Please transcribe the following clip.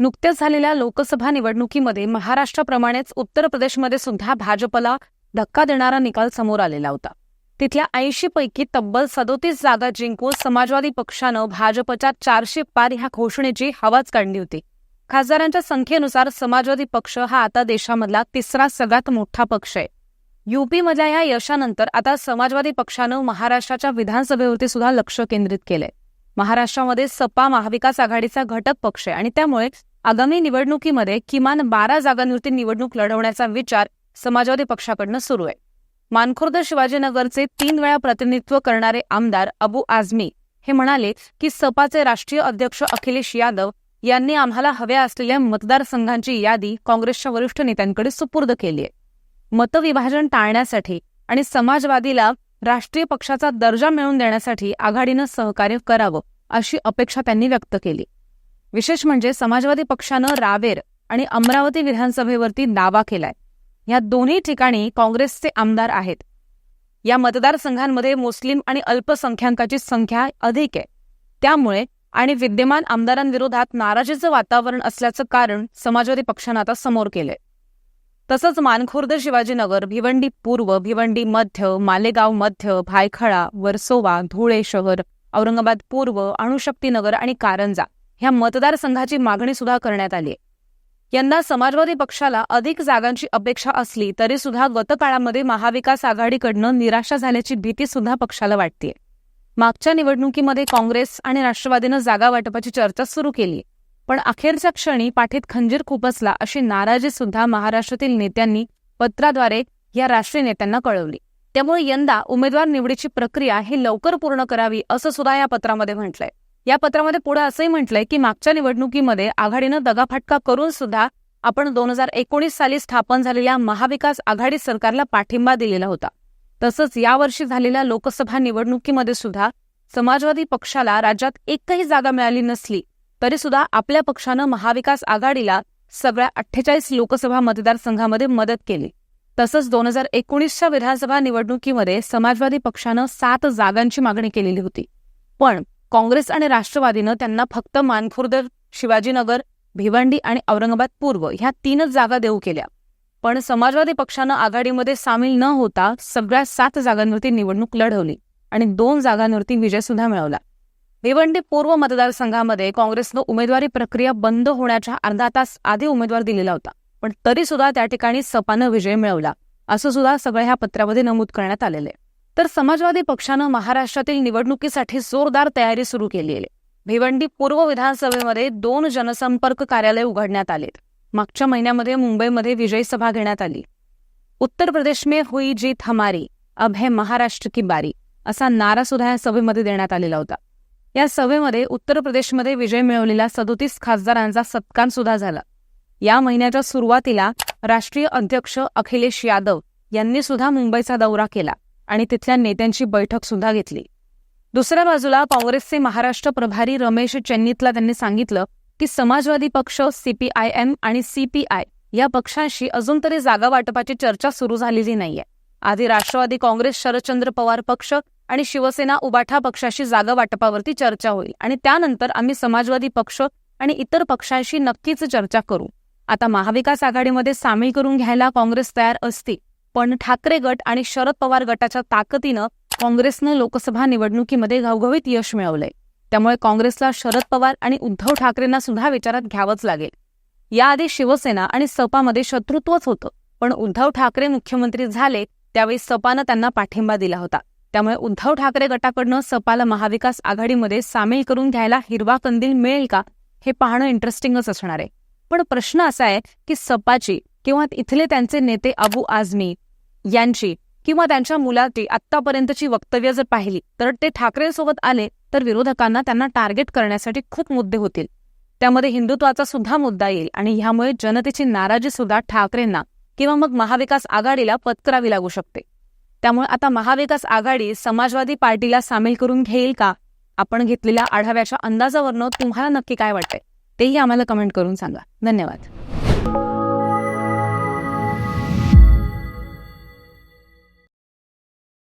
नुकत्याच झालेल्या लोकसभा निवडणुकीमध्ये महाराष्ट्राप्रमाणेच उत्तर प्रदेशमध्ये सुद्धा भाजपला धक्का देणारा निकाल समोर आलेला होता. तिथल्या ऐंशी पैकी तब्बल सदोतीस जागा जिंकून समाजवादी पक्षानं भाजपच्या चारशे पार ह्या घोषणेची हवाच काढली होती. खासदारांच्या संख्येनुसार समाजवादी पक्ष हा आता देशामधला तिसरा सगळ्यात मोठा पक्ष आहे. युपीमधल्या या यशानंतर आता समाजवादी पक्षानं महाराष्ट्राच्या विधानसभेवरती सुद्धा लक्ष केंद्रित केलंय. महाराष्ट्रामध्ये सपा महाविकास आघाडीचा घटक पक्ष आहे आणि त्यामुळे आगामी निवडणुकीमध्ये किमान बारा जागांवरती निवडणूक लढवण्याचा विचार समाजवादी पक्षाकडनं सुरू आहे. मानखुर्द शिवाजीनगरचे तीन वेळा प्रतिनिधित्व करणारे आमदार अबू आझमी हे म्हणाले की सपाचे राष्ट्रीय अध्यक्ष अखिलेश यादव यांनी आम्हाला हव्या असलेल्या मतदारसंघांची यादी काँग्रेसच्या वरिष्ठ नेत्यांकडे सुपूर्द केली आहे. मतविभाजन टाळण्यासाठी आणि समाजवादीला राष्ट्रीय पक्षाचा दर्जा मिळवून देण्यासाठी आघाडीनं सहकार्य करावं अशी अपेक्षा त्यांनी व्यक्त केली. विशेष म्हणजे समाजवादी पक्षानं रावेर आणि अमरावती विधानसभेवरती दावा केलाय. या दोन्ही ठिकाणी काँग्रेसचे आमदार आहेत. या मतदारसंघांमध्ये मुस्लिम आणि अल्पसंख्याकांची संख्या अधिक आहे. त्यामुळे आणि विद्यमान आमदारांविरोधात नाराजीचं वातावरण असल्याचं कारण समाजवादी पक्षानं आता समोर केलंय. तसंच मानखुर्द शिवाजीनगर भिवंडी पूर्व भिवंडी मध्य मालेगाव मध्य भायखळा वर्सोवा धुळे शहर औरंगाबाद पूर्व अणुशक्तीनगर आणि कारंजा ह्या मतदारसंघाची मागणी सुद्धा करण्यात आली यंदा समाजवादी पक्षाला अधिक जागांची अपेक्षा असली तरी सुद्धा गतकाळामध्ये महाविकास आघाडीकडनं निराशा झाल्याची भीती सुद्धा पक्षाला वाटतेय. मागच्या निवडणुकीमध्ये काँग्रेस आणि राष्ट्रवादीनं जागा वाटपाची चर्चा सुरू केली पण अखेरच्या क्षणी पाठीत खंजीर खुपसला अशी नाराजी सुद्धा महाराष्ट्रातील नेत्यांनी पत्राद्वारे या राष्ट्रीय नेत्यांना कळवली. त्यामुळे यंदा उमेदवार निवडीची प्रक्रिया ही लवकर पूर्ण करावी असं सुद्धा या पत्रामध्ये म्हटलंय. या पत्रामध्ये पुढे असंही म्हटलंय की मागच्या निवडणुकीमध्ये आघाडीनं दगाफटका करून सुद्धा आपण दोन हजार एकोणीस साली स्थापन झालेल्या महाविकास आघाडी सरकारला पाठिंबा दिलेला होता. तसंच यावर्षी झालेल्या लोकसभा निवडणुकीमध्ये सुद्धा समाजवादी पक्षाला राज्यात एकही जागा मिळाली नसली तरी सुद्धा आपल्या पक्षानं महाविकास आघाडीला सगळ्या अठ्ठेचाळीस लोकसभा मतदारसंघामध्ये मदत केली. तसंच दोन हजार एकोणीसच्या विधानसभा निवडणुकीमध्ये समाजवादी पक्षानं सात जागांची मागणी केलेली होती. पण काँग्रेस आणि राष्ट्रवादीनं त्यांना फक्त मानखुर्द शिवाजीनगर भिवंडी आणि औरंगाबाद पूर्व ह्या तीनच जागा देऊ केल्या. पण समाजवादी पक्षानं आघाडीमध्ये सामील न होता सगळ्या सात जागांवरती निवडणूक लढवली आणि दोन जागांवरती विजय सुद्धा मिळवला. भिवंडी पूर्व मतदारसंघामध्ये काँग्रेसनं उमेदवारी प्रक्रिया बंद होण्याच्या अर्धा तास आधी उमेदवार दिलेला होता पण तरी सुद्धा त्या ठिकाणी सपानं विजय मिळवला असं सुद्धा सगळ्या ह्या पत्रामध्ये नमूद करण्यात आलेलं आहे. तर समाजवादी पक्षानं महाराष्ट्रातील निवडणुकीसाठी जोरदार तयारी सुरू केली आहे. भिवंडी पूर्व विधानसभेमध्ये दोन जनसंपर्क कार्यालय उघडण्यात आलेत. मागच्या महिन्यामध्ये मुंबईमध्ये विजयी सभा घेण्यात आली. उत्तर प्रदेश में हुई जीत हमारी अब है महाराष्ट्र की बारी असा नारा सुद्धा या सभेमध्ये देण्यात आलेला होता. या सभेमध्ये उत्तर प्रदेशमध्ये विजय मिळवलेल्या सदोतीस खासदारांचा सत्कार सुद्धा झाला. या महिन्याच्या सुरुवातीला राष्ट्रीय अध्यक्ष अखिलेश यादव यांनी सुद्धा मुंबईचा दौरा केला. आणि तिथल्या नेत्यांची बैठक सुद्धा घेतली. दुसऱ्या बाजूला काँग्रेसचे महाराष्ट्र प्रभारी रमेश चेन्नीतला त्यांनी सांगितलं की समाजवादी पक्ष सीपीआयएम आणि सीपीआय या पक्षांशी अजून तरी जागा वाटपाची चर्चा सुरू झालेली नाहीये. आधी राष्ट्रवादी काँग्रेस शरदचंद्र पवार पक्ष आणि शिवसेना उबाठा पक्षाशी जागा वाटपावरती चर्चा होईल आणि त्यानंतर आम्ही समाजवादी पक्ष आणि इतर पक्षांशी नक्कीच चर्चा करू. आता महाविकास आघाडीमध्ये सामील करून घ्यायला काँग्रेस तयार असती पण ठाकरे गट आणि शरद पवार गटाच्या ताकदीनं काँग्रेसनं लोकसभा निवडणुकीमध्ये घवघवीत यश मिळवलंय. त्यामुळे काँग्रेसला शरद पवार आणि उद्धव ठाकरेंना सुद्धा विचारात घ्यावंच लागेल. याआधी शिवसेना आणि सपामध्ये शत्रुत्वच होतं पण उद्धव ठाकरे मुख्यमंत्री झाले त्यावेळी सपानं त्यांना पाठिंबा दिला होता. त्यामुळे उद्धव ठाकरे गटाकडनं सपाला महाविकास आघाडीमध्ये सामील करून घ्यायला हिरवा कंदील मिळेल का हे पाहणं इंटरेस्टिंगच असणार आहे. पण प्रश्न असा आहे की सपाची किंवा इथले त्यांचे नेते अबू आझमी यांची किंवा त्यांच्या मुलाची आत्तापर्यंतची वक्तव्य जर पाहिली तर ते ठाकरेंसोबत आले तर विरोधकांना त्यांना टार्गेट करण्यासाठी खूप मुद्दे होतील. त्यामध्ये हिंदुत्वाचा सुद्धा मुद्दा येईल आणि ह्यामुळे जनतेची नाराजी सुद्धा ठाकरेंना किंवा मग महाविकास आघाडीला पत्करावी लागू शकते. त्यामुळे आता महाविकास आघाडी समाजवादी पार्टीला सामील करून घेईल का? आपण घेतलेल्या आढाव्याच्या अंदाजावरनं तुम्हाला नक्की काय वाटतंय? तेही आम्हाला कमेंट करून सांगा. धन्यवाद.